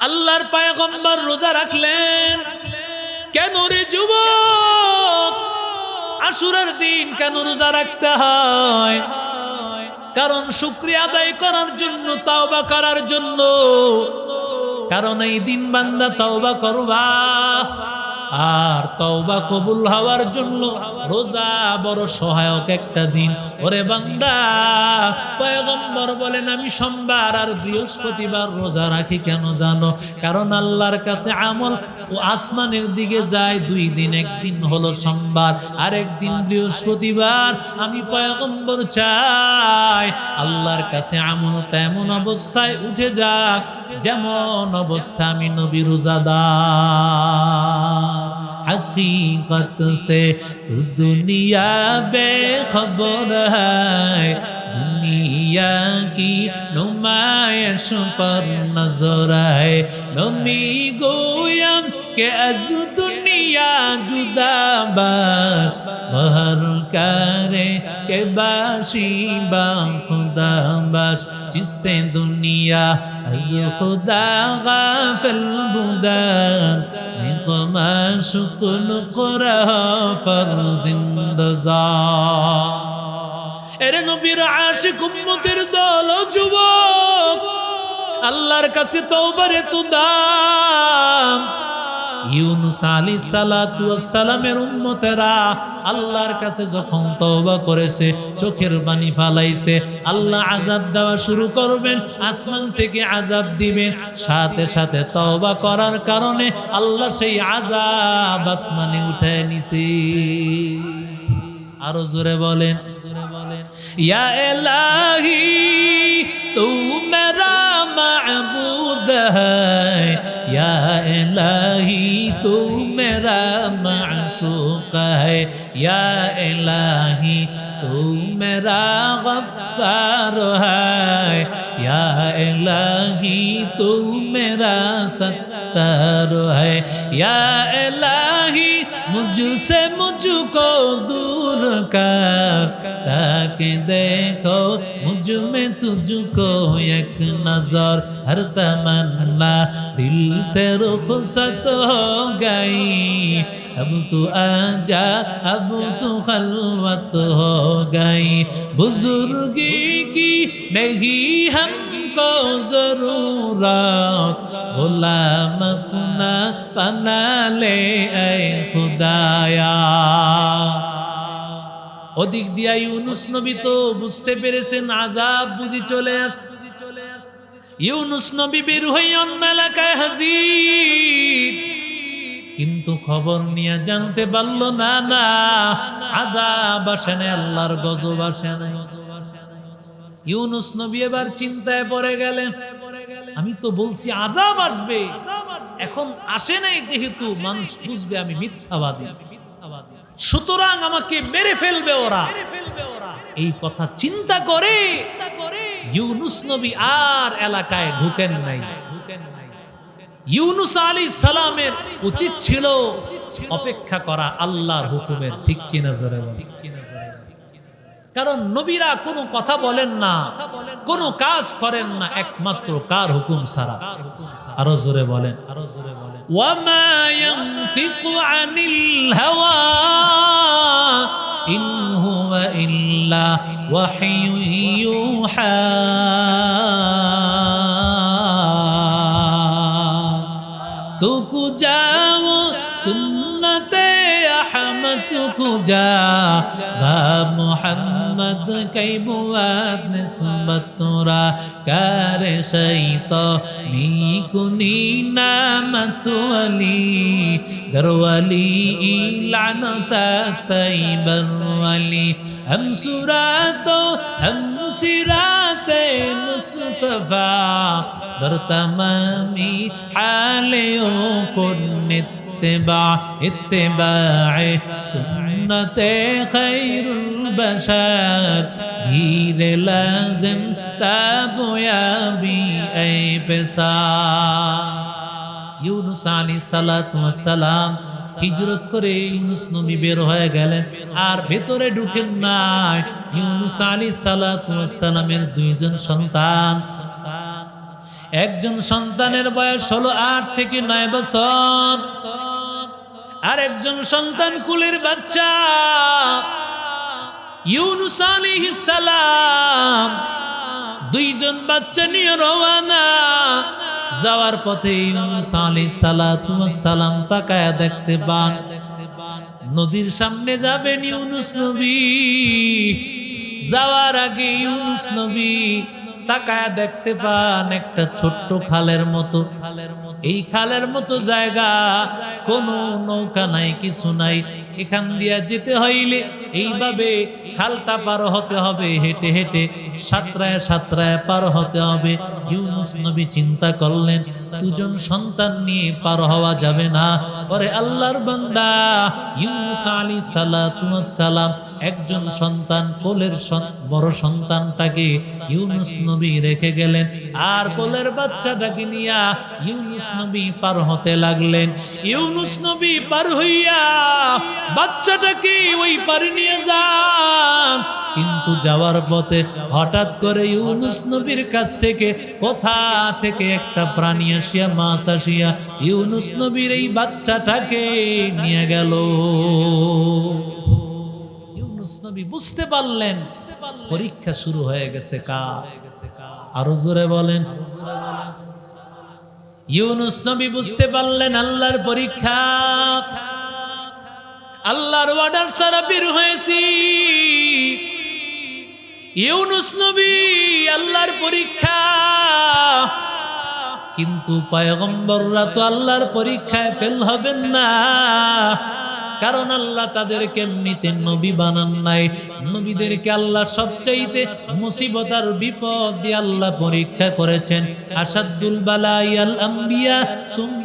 আল্লাহর পায়গম্বর রোজা রাখলেন। কেন রে যুব আশুরার দিন কেন রোজা রাখতে হয়? কারণ শুক্রিয়া আদায় করার জন্য, তাওবা করার জন্য। কারণ এই দিন বান্দা তাওবা করবা। আর তওবা কবুল হওয়ার জন্য রোজা বড় সহায়ক একটা দিন। ওরে বান্দা, পয়গম্বর বলেন, আমি সোমবার আর বৃহস্পতিবার রোজা রাখি কেন জানো? কারণ আল্লাহর কাছে আমল ও আসমানের দিকে যায় দুই দিন, একদিন হলো সোমবার আর একদিন বৃহস্পতিবার। আমি পয়গম্বর চাই, আল্লাহর কাছে আমলটা এমন অবস্থায় উঠে যাক, যেমন অবস্থা আমি নবী রোজাদার। हकीकत से तू दुनिया बेखबर है दुनिया की नुमाइश पर नजर है नमी गोयम के अज दुनिया जुदा बस बहर करे के बाशी बा खुदा बस जिसते दुनिया अज खुदा गाफिल बुदान নিকমা শুকুল করা ফরজিন্দজা এরে নবীর আশিক উম্মতের দল যুবক, আল্লাহর কাছে তওবারে তো দাম ইউনুস আলী সালাতামের উম্মতেরা আল্লাহর কাছে যখন তওবা করেছে, চোখের বাণী ফালাইছে, আল্লাহ আজাব দেওয়া শুরু করবেন, আসমান থেকে আজাব দিবেন। সাথে সাথে তওবা করার কারণে আল্লাহ সেই আজাব আসমানে উঠে নিছে। আরও জোরে বলেন। জোরে বলেন ইয়া এলাহি তু মেরা মাহবুদ হ্যায় ইয়া এলাহি मेरा माशूक है, या इलाही तू मेरा गफ्फार है। या इलाही तू मेरा सत्तार है। या इलाही, मुझसे मुझको दूर कर, ताकि देखो, मुझमें तुझको एक नज़र, हर तमन्ना। दिल से रुखसत हो गई अब तू आजा अब तू खलवत हो गई बुजुर्गी की नहीं हमको जरूरत गुलाम अपना बना ले ऐ खुदाया ওদিক দিয়া ইউনুস নবী তো বুঝতে পেরেছেন আজাব বুঝি চলে আসছে ইউনুস নবী বের হই অন্য এলাকায় হাজির। কিন্তু খবর নিয়ে জানতে পারল, না না আজাব আসে না আল্লাহর গজব আসে না ইউনুস নবী এবার চিন্তায় পড়ে গেলেন, আমি তো বলছি আজাব আসবে, এখন আসে নাই যেহেতু মানুষ বুঝবে আমি মিথ্যাবাদী। সুতরাং আমাকে মেরে ফেলবে ওরা। এই কথা চিন্তা করে ইউনুস নবী আর এলাকায় ঢুকেন নাই। ইউনুস আলী সালামের উচিত ছিল অপেক্ষা করা আল্লাহর হুকুমের, ঠিক কিনা জরে কারণ নবীরা কোনো কথা বলেন না, কোনো কাজ করেন না, একমাত্র কার হুকুম সারা আরও জোরে বলেন। আরও জোরে বলেন तुकु जाओ सुन्नते अहमद तुकु जा با محمد کی بود نسبت را کر شیطانی کنی نامت ولی گر ولی لعنت است ای بر ولی ہم سرات ہم سرات مصطفیٰ بر تمامی حالیوں کو نت اتباع اتباع سنت خیر البشر گیر لازم تاب یابی اے پسا ইউনুস আলী সালাম হিজরত করে ইউনুস নবী বের হয়ে গেলেন আর ভেতরে ঢুকেন নাই ইউনুস আলী সালামের দুইজন সন্তান একজন সন্তানের বয়স হলো আট থেকে নয় বছর আর একজন সন্তান কুলের বাচ্চা। ইউনুস আলাইহিস সালাম। দুইজন বাচ্চা নিয়ে রওয়ানা যাওয়ার পথে ইউনুস আলাইহিস সালাতু সালাম তাকায়া দেখতে পান। নদীর সামনে যাবেন ইউনুস নবী। যাওয়ার আগে ইউনুস নবী তাকায়া দেখতে পান একটা ছোট্ট খালের মতো। খালের মতো এই খালের মতো জায়গা, কোনো নৌকা নাই, কিছু নাই। এখান দিয়া যেতে হইলে এইভাবে খালটা পার হতে হবে, হেঁটে হেঁটে সাতরায় সাতরায় পার হতে হবে। ইউনুস নবী চিন্তা করলেন, দুজন সন্তান নিয়ে পার হওয়া যাবে না। পরে আল্লাহর বান্দা ইউনুস আলী সালাম একজন সন্তান, কোলের বড় সন্তানটাকে ইউনুস নবী রেখে গেলেন। আর কোলের বাচ্চাটাকে নিয়া ইউনুস নবী পার হতে লাগলেন। ইউনুস নবী পার হইয়া বাচ্চাটাকে ওই পারে নিয়ে যান। কিন্তু যাওয়ার পথে হঠাৎ করে ইউনুস নবীর কাছ থেকে কোথা থেকে একটা প্রাণী আসিয়া, মাছ আসিয়া ইউনুস নবীর এই বাচ্চাটাকে নিয়ে গেল। নবী, বুঝতে পারলেন। পরীক্ষা শুরু হয়ে গেছে কা আরও জোরে বলেন। ইউনুস নবী বুঝতে পারলেন আল্লাহর পরীক্ষা। আল্লাহর অর্ডার সারা বের হয়েছি। ইউনুস নবী, আল্লাহর পরীক্ষা। কিন্তু পয়গম্বররা তো আল্লাহর পরীক্ষায় ফেল হবেন না। কারণ আল্লাহ তাদের কেমনিতে নবী বানান নাই। নবীদেরকে আল্লাহ সবচাইতে মুসিবত আর বিপদ দিয়ে আল্লাহ পরীক্ষা করেছেন। আসাদুল বালাই আম্বিয়া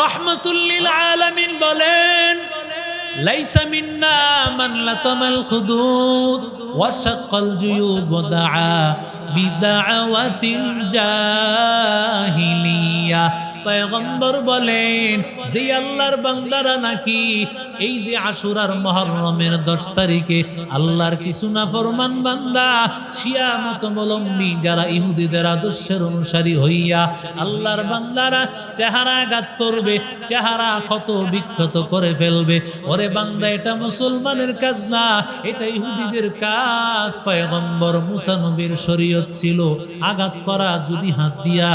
রহমতুল্লিল আলামিন বলেন ليس منا من لطم الخدود وشق الجيوب ودعا بدعوة الجاهلية পয়গম্বর বলেন, যে আল্লাহর বান্দারা নাকি এই যে আশুরার মহরমের দশ তারিখে আল্লাহর কিছু না ফরমান বান্দা, শিয়া মতবলম্বী যারা ইহুদিদের আদর্শের অনুসারী হইয়া আল্লাহর বান্দারা চেহারা আঘাত করবে, চেহারা ক্ষত বিক্ষত করে ফেলবে, ওরে বান্দা, এটা মুসলমানের কাজ না, এটা ইহুদিদের কাজ। পয়গম্বর মুসা নবীর শরীয়ত ছিল আঘাত করা, যদি হাত দিয়া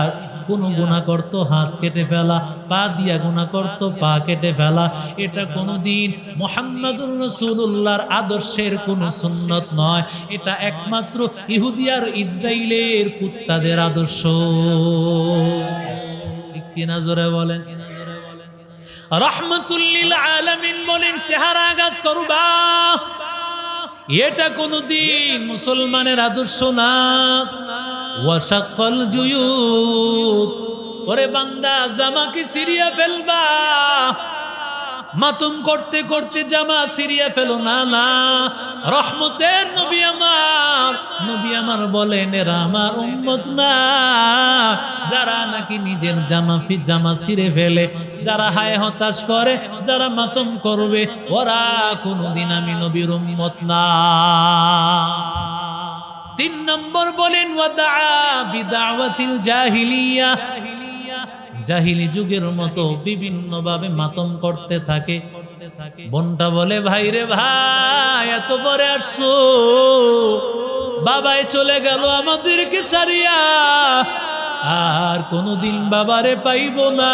কোন গুণা করত, হাত কেটে ফেলা, পা দিয়া গুণা করত, পা কেটে ফেলা। এটা কোনোদিন মোহাম্মদুর রসুল্লাহর আদর্শের কোন সুন্নত নয়। এটা একমাত্র ইহুদিয়ার ইসরাইলের কুত্তাদের আদর্শ। কিনা জোরে বলেন? রহমতুল্লিল আলামিন বলেন, চেহারা আঘাত করবা। এটা কোনদিন মুসলমানের আদর্শ না। ওয়াশাক্কল জুয়ুব ওরে বান্দা, জামাকে সিরিয়া ফেলবা। মাতুম করতে করতে জামা সিরিয়া ফেলো। না না, রহমতের নবী আমার। নবী আমার বলেন, এরা আমার উম্মত না। যারা নাকি নিজের জামা ফি, জামা ছিঁড়ে ফেলে। যারা হায় হতাশ করে, যারা মাতম করবে, ওরা কোনোদিন আমি নবীর উম্মত না। তিন নম্বর বলেন জাহিলি যুগের মতো বিভিন্ন ভাবে মাতম করতে থাকে। বোনটা বলে, ভাই রে ভাই, এত পরে আসছো। বাবাই চলে গেল আমাদেরকে সারিয়া আর কোনোদিন বাবারে পাইব না।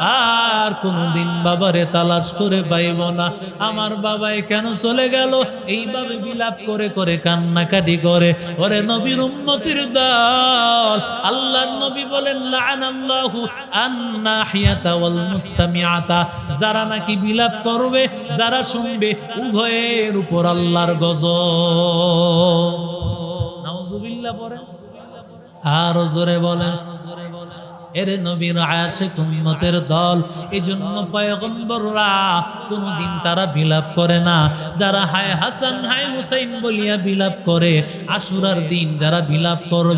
আর কোনোদিন বাবারে তালাশ করে পাইব না। আমার বাবাই কেন চলে গেল? এইভাবে বিলাপ করে করে কান্নাকাটি করে। ওরে নবীর উম্মতির দল। আল্লাহর নবী বলেন লাআনাল্লাহু আন্নাহিয়াতা ওয়াল মুস্তামিআতা। যারা নাকি বিলাপ করবে, যারা শুনবে, উভয়ের উপর আল্লাহর গজব। নাউজুবিল্লাহ পড়ে আর জোরে বলেন। এরে নবীর আয়াসিক উম্মতের দল এই জন্য পয়গম্বররা কোনদিন তারা বিলাপ করে না। যারা হায় হাসান, হায় হুসাইন বলিয়া বিলাপ করে, আশুরার দিন যারা বিলাপ করবে